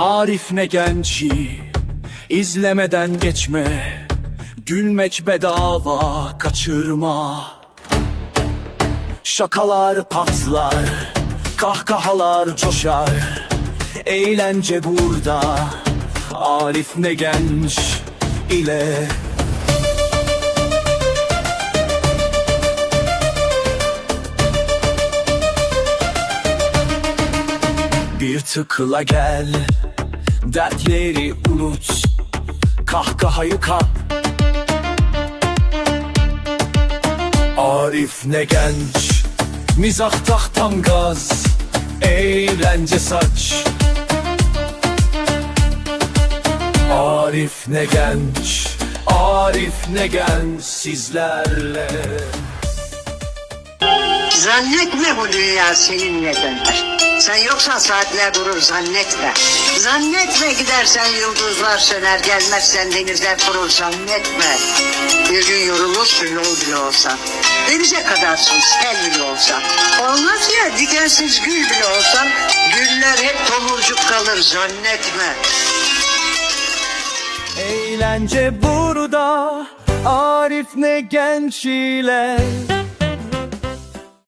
Arif ne genci izlemeden geçme. Gülmek bedava kaçırma. Şakalar patlar Kahkahalar coşar. Eğlence burada Arif ne genç ile. Bir tıkla gel Dertleri unut. Kahkahayı kap Arif ne genç. Mizah tahtam gaz. Eğlence saç. Arif ne genç. Arif ne genç sizlerle Zannetme bu dünya seninle döner. Sen yoksan saatler durur zannetme. Zannetme gidersen yıldızlar söner gelmezsen denizler kurur zannetme. Bir gün yorulursun yol bile olsa. Denize kadarsın sel bile olsa. Olmaz ya dikensiz gül bile olsan güller hep tomurcuk kalır zannetme. Eğlence burada Arif ne genç ile